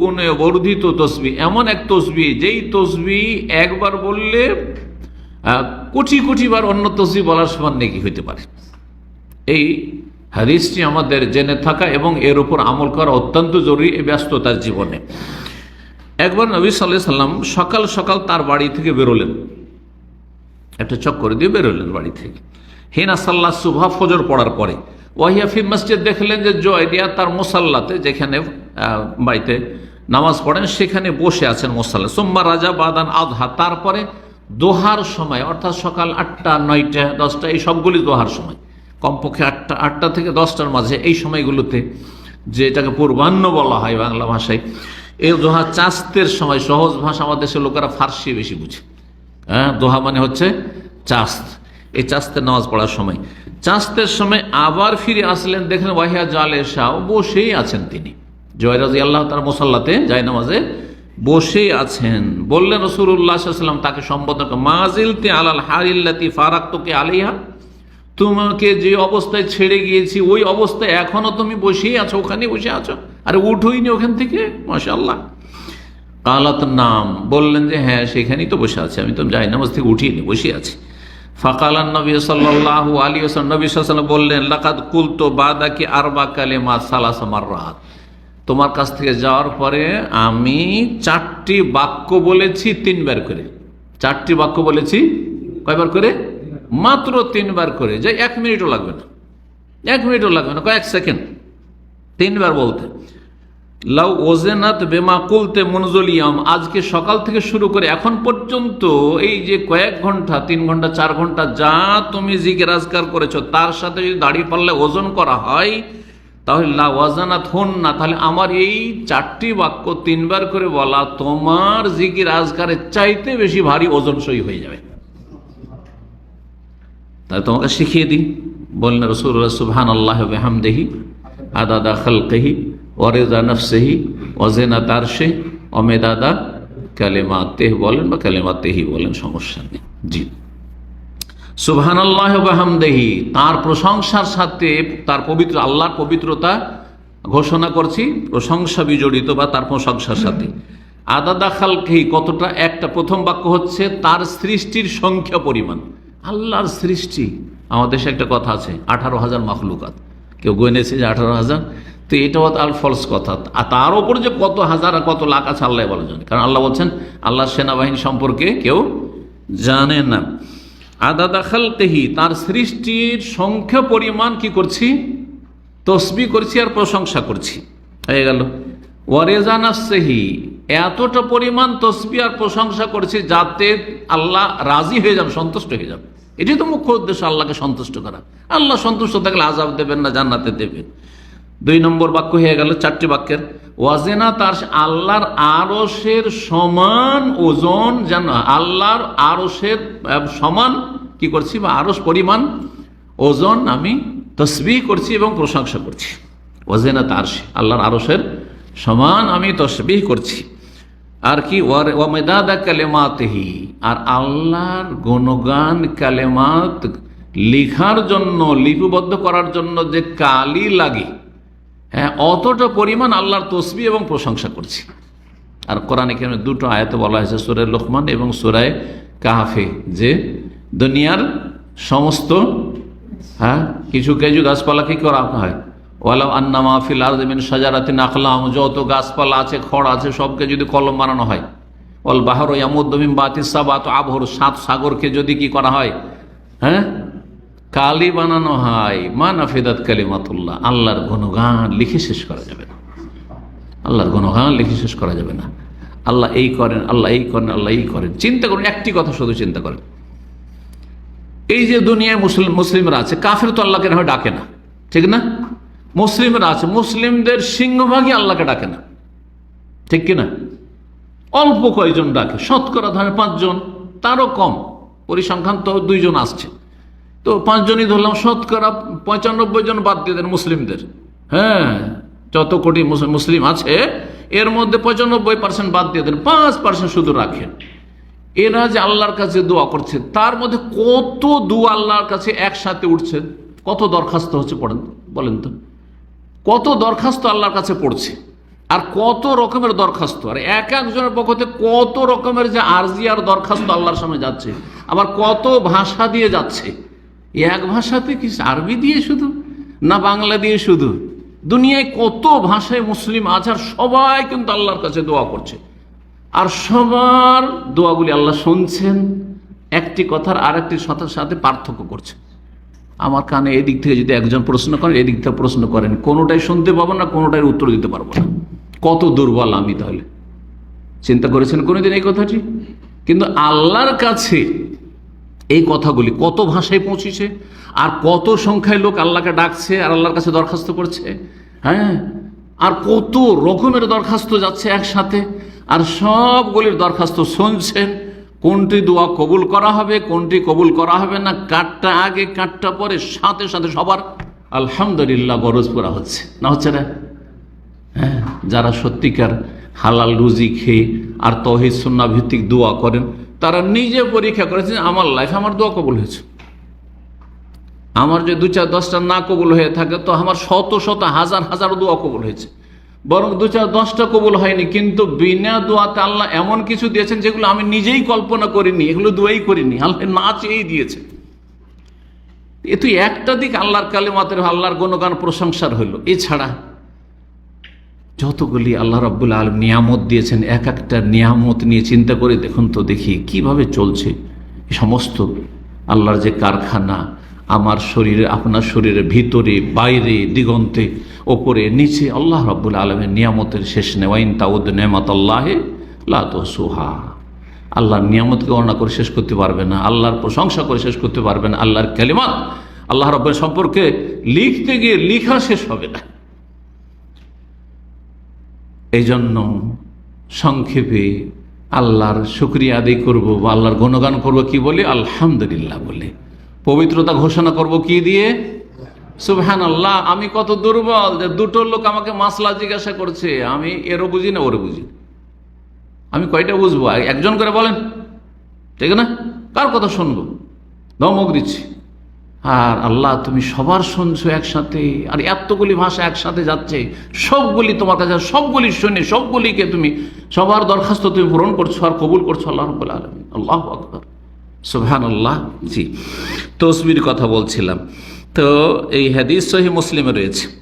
গুণে বর্ধিত তসবি, এমন এক তসবি, যেই তসবি একবার বললে কোটি কোটি বার অন্য তসবি বলার সমান নাকি হইতে পারে। এই হাদিসটি আমাদের জেনে থাকা এবং এর উপর আমল করা অত্যন্ত জরুরি এই ব্যস্ততার জীবনে। একবার নবী সাল্লাহ সাল্লাম সকাল সকাল তার বাড়ি থেকে বেরোলেন। একটা চক্কর দিয়ে বেরোলেন বাড়ি থেকে। হিনা সাল্লাহ সুভা ফজর পড়ার পরে ওয়াহিয়াফি মসজিদ দেখলেন যে জয় জয়দিয়া তার মোসাল্লাতে যেখানে বাড়িতে নামাজ পড়েন, সেখানে বসে আছেন মোসাল্লা সোম্মা রাজা বাদান আধহা তারপরে দোহার সময়, অর্থাৎ সকাল আটটা, নয়টা, দশটা, এই সবগুলি দোহার সময়, কমপক্ষে আটটা আটটা থেকে দশটার মাঝে এই সময়গুলোতে, যেটাকে পূর্বাহ্ন বলা হয় বাংলা ভাষায়, এই দোহা চাস্তের সময়, সহজ ভাষা আমাদের দেশের লোকেরা ফার্সি বেশি বুঝে। হ্যাঁ দোহা মানে হচ্ছে চাস্ত। এই চাস্তের নামাজ পড়ার সময়। চাস্তের সময় আবার ফিরে আসলেন, দেখলেন, ওয়াহিয়া জালে শাহ বসেই আছেন তিনি। জয়রাজি আল্লাহ তার মোসাল্লাতে যায় নামাজে বসেই আছেন। বললেন রসুল্লাহাম তাকে সম্বোধন করে, মাজিল তে আলাল হারিল্লাতি ফারাক তোকে আলিহা তোমাকে যে অবস্থায় ছেড়ে গিয়েছি ওই অবস্থায় এখনও তুমি বসেই আছো ওখানে বসে আছো? আরে উঠোইনি ওখান থেকে? মাশাল্লাহ কালাত নাম। বললেন যে হ্যাঁ সেখানেই তো বসে আছে আমি তো যাই নামাজ থেকে উঠিনি বসে আছি। ফাকালান নবী সাল্লাহ আলী হোসেন নবী সাল্লাম বললেন লাকাদ কুলতো বাদা কি আরবা কালেমা সালাস রাত তোমার কাছ থেকে যাওয়ার পরে আমি চারটি বাক্য বলেছি, তিনবার করে। চারটি বাক্য বলেছি, কয়বার করে? মাত্র তিনবার করে। যে এক মিনিটও লাগবে না। এক মিনিটও লাগবে না, কয়েক সেকেন্ড। তিনবার বলতে। লাউ ওজেনাত বেমা কুলতে মনজলিয়াম। আজকে সকাল থেকে শুরু করে এখন পর্যন্ত এই যে কয়েক ঘণ্টা, তিন ঘণ্টা, চার ঘণ্টা যা তুমি জিজ্ঞের রাজগার করেছ, তার সাথে যদি দাড়ি পাল্লে ওজন করা হয় তাহলে লা ওয়াজানাত হন না তাহলে আমার এই চারটি বাক্য তিনবার করে বলা তোমার জিকির আজগারের চাইতে বেশি ভারী ওজন সই হয়ে যাবে। তাই তোমাকে শিখিয়ে দিই। বললেন রসুল্লাহ সুবহান আল্লাহ বেহামদেহি, আদাদা খালকেহি, ওয়ারেদা নফসেহি, ওয়াজেনা তারশে অমেদাদা কালেমা তেহ বলেন বা কালেমা তেহি বলেন, সমস্যা নেই। জি। সুবহান আল্লাহ বাহামদেহি, তার প্রশংসার সাথে তার পবিত্র, আল্লাহর পবিত্রতা ঘোষণা করছি, প্রশংসা বিজড়িত বা তার প্রশংসার সাথে। আদাদা খালকেহি কতটা, একটা প্রথম বাক্য হচ্ছে, তার সৃষ্টির সংখ্যা পরিমাণ। আল্লাহর সৃষ্টি। আমাদের দেশে একটা কথা আছে, আঠারো হাজার মাখলুকাত। কেউ গনেছে যে আঠারো হাজার, তো এটাও আল ফলস কথা। আর তার ওপর যে কত হাজার আর কত লাখ আছে, আল্লাহ বলা জানে। কারণ আল্লাহ বলছেন, আল্লাহর সেনাবাহিনী সম্পর্কে কেউ জানে না। আদা দাখাল তেহি তার সৃষ্টির সংখ্যা পরিমাণ কি করছি? তসবি করছি আর প্রশংসা করছি। হয়ে গেল। ওয়ারেজানাসেহি এতটা পরিমাণ তসবি আর প্রশংসা করছি যাতে আল্লাহ রাজি হয়ে যান সন্তুষ্ট হয়ে যান এটাই তো মুখ্য উদ্দেশ্য, আল্লাহকে সন্তুষ্ট করা। আল্লাহ সন্তুষ্ট থাকলে আজাব দেবেন না, জান্নাতে দেবেন। দুই নম্বর বাক্য হয়ে গেল চারটি বাক্যের। ওয়াজেনা তার আল্লাহর আরসের সমান ওজন যেন আল্লাহর আরসের সমান কি করছি বা আরস পরিমাণ ওজন আমি তসবি করছি এবং প্রশংসা করছি। ওয়াজেনা তার আল্লাহর আরসের সমান আমি তসবি করছি। আর কি? ওয়ামেদাদা কালেমাতেহি। আর আল্লাহর গণগান কালেমাত লিখার জন্য, লিপিবদ্ধ করার জন্য যে কালি লাগে হ্যাঁ অতটা পরিমাণ আল্লাহর তসবি এবং প্রশংসা করছি। আর কোরআন এখানে দুটো আয়াতে বলা হয়েছে সুরায় লোকমান এবং সুরায় কাহাফে, যে দুনিয়ার সমস্ত হ্যাঁ কিছু কিছু গাছপালা কি করা হয়? ওয়ালাউ আন্না মাহফিল আজমিন সাজারাতে নাখলাম যত গাছপালা আছে, খড় আছে, সবকে যদি কলম বানানো হয়। অল বাহর ইয়ামুদ্দমিম বাতিসা বাত আবহর সাত সাগরকে যদি কি করা হয়? হ্যাঁ কালি বানানো হয় মা নাফিদাত কালিমাতুল্লাহ। আল্লাহর গুণগান লিখে শেষ করা যাবে না। আল্লাহর গুণগান লিখে শেষ করা যাবে না। আল্লাহ এই করেন, আল্লাহ এই করেন, আল্লাহ এই করেন। চিন্তা করুন, একটি কথা শুধু চিন্তা করেন। এই যে দুনিয়ায় মুসলিম, মুসলিমরা আছে, কাফের তো আল্লাহকে না ডাকে না। ঠিক না? মুসলিমরা আছে, মুসলিমদের সিংহভাগই আল্লাহকে ডাকে না। ঠিক কিনা? অল্প কয়জন ডাকে, শতকরা ধরেন পাঁচজন, তারও কম। পরিসংখ্যান তো দুইজন আসছে। তো পাঁচজনই ধরলাম, শতকরা পঁচানব্বই জন বাদ দিয়ে দেন মুসলিমদের। হ্যাঁ যত কোটি মুস- মুসলিম আছে, এর মধ্যে পঁচানব্বই পার্সেন্ট বাদ দিয়ে দেন, পাঁচ পার্সেন্ট শুধু রাখেন। এরা যে আল্লাহর কাছে দোয়া করছে, তার মধ্যে কত দু আল্লাহর কাছে একসাথে উঠছে, কত দরখাস্ত হচ্ছে পড়েন, বলেন তো। কত দরখাস্ত আল্লাহর কাছে পড়ছে, আর কত রকমের দরখাস্ত, আর এক একজনের পক্ষ থেকে কত রকমের যে আরজি আর দরখাস্ত আল্লাহর সামনে যাচ্ছে, আবার কত ভাষা দিয়ে যাচ্ছে। এক ভাষাতে কি আরবি দিয়ে শুধু? না বাংলা দিয়ে শুধু? দুনিয়ায় কত ভাষায় মুসলিম আছে আর সবাই কিন্তু আল্লাহর কাছে দোয়া করছে। আর সবার দোয়াগুলি আল্লাহ শুনছেন, একটি কথার আরেকটির সাথে সাথে পার্থক্য করছে। আমার কানে এদিক থেকে যদি একজন প্রশ্ন করেন, এদিক থেকে প্রশ্ন করেন, কোনোটাই শুনতে পাবো না, কোনোটাই উত্তর দিতে পারব না। কত দুর্বল আমি তাহলে। চিন্তা করেছেন কোনোদিন এই কথাটি? কিন্তু আল্লাহর কাছে এই কথাগুলি কত ভাষায় পৌঁছেছে? আর কত সংখ্যায় লোক আল্লাহকে ডাকছে আর আল্লাহর কাছে দরখাস্ত করছে? হ্যাঁ? আর কত রকমের দরখাস্ত যাচ্ছে একসাথে? আর সবগুলির দরখাস্ত শুনছেন, কোনটি দোয়া কবুল করা হবে, কোনটি কবুল করা হবে না কাঠটা আগে কাঠটা পরে, সাথে সাথে সবার আলহামদুলিল্লাহ বরজ করা হচ্ছে। না হচ্ছে না? হ্যাঁ? যারা সত্যিকার হালাল রুজি খেয়ে আর তহিদ সুন্না ভিত্তিক দোয়া করেন তারা নিজে পরীক্ষা করেছেন আমার লাইফ আমার দোয়া কবুল হয়েছে। আমার যে দু চার দশটা না কবুল হয়ে থাকে, তো আমার শত শত, হাজার হাজার দোয়া কবুল হয়েছে। বরং দু চার দশটা কবুল হয়নি, কিন্তু বিনা দোয়াতে আল্লাহ এমন কিছু দিয়েছেন যেগুলো আমি নিজেই কল্পনা করিনি, এগুলো দোয়াই করিনি, আল্লাহ না চেয়েই দিয়েছে। এ তুই একটা দিক আল্লাহর কালেমাতের, আল্লাহর গণগান প্রশংসার হইল। এছাড়া যতগুলি আল্লাহ রব্বুল আলম নিয়ামত দিয়েছেন, এক একটা নিয়ামত নিয়ে চিন্তা করে দেখুন তো দেখি কীভাবে চলছে। সমস্ত আল্লাহর যে কারখানা, আমার শরীরে, আপনার শরীরের ভিতরে, বাইরে, দিগন্তে, ওপরে, নিচে, আল্লাহ রব্বুল আলমের নিয়ামতের শেষ নেওয়াইন তাউদ নেমাত আল্লাহে লাতো সুহা আল্লাহর নিয়ামতকে গণনা করে শেষ করতে পারবে না, আল্লাহর প্রশংসা করে শেষ করতে পারবে না, আল্লাহর কালিমাত আল্লাহ রব্বের সম্পর্কে লিখতে গিয়ে লিখা শেষ হবে না। এই জন্য সংক্ষেপে আল্লাহর শুক্রিয়া আদায় করব বা আল্লাহর গুণগান করব কি বলে? আলহামদুলিল্লাহ বলে। পবিত্রতা ঘোষণা করব কি দিয়ে? সুবহান আল্লাহ আমি কত দুর্বল যে দুটো লোক আমাকে মাসলা জিজ্ঞাসা করছে। আমি এরও বুঝি না, ওরও বুঝি আমি কয়টা বুঝব? একজন করে বলেন। ঠিক না? কার কথা শুনব? ধমক দিচ্ছি। আর আল্লাহ তুমি সবার শুনছো একসাথে। আর এতগুলি ভাষা একসাথে যাচ্ছে, সবগুলি তোমার কাছে সবগুলি শুনে, সবগুলিকে তুমি সবার দরখাস্ত তুমি পূরণ করছ আর কবুল করছ আল্লাহ রব্বুল আলমী আল্লাহ আকবর। সোহান আল্লাহ জি। তসবির কথা বলছিলাম। তো এই হাদিস সহি মুসলিমে রয়েছে।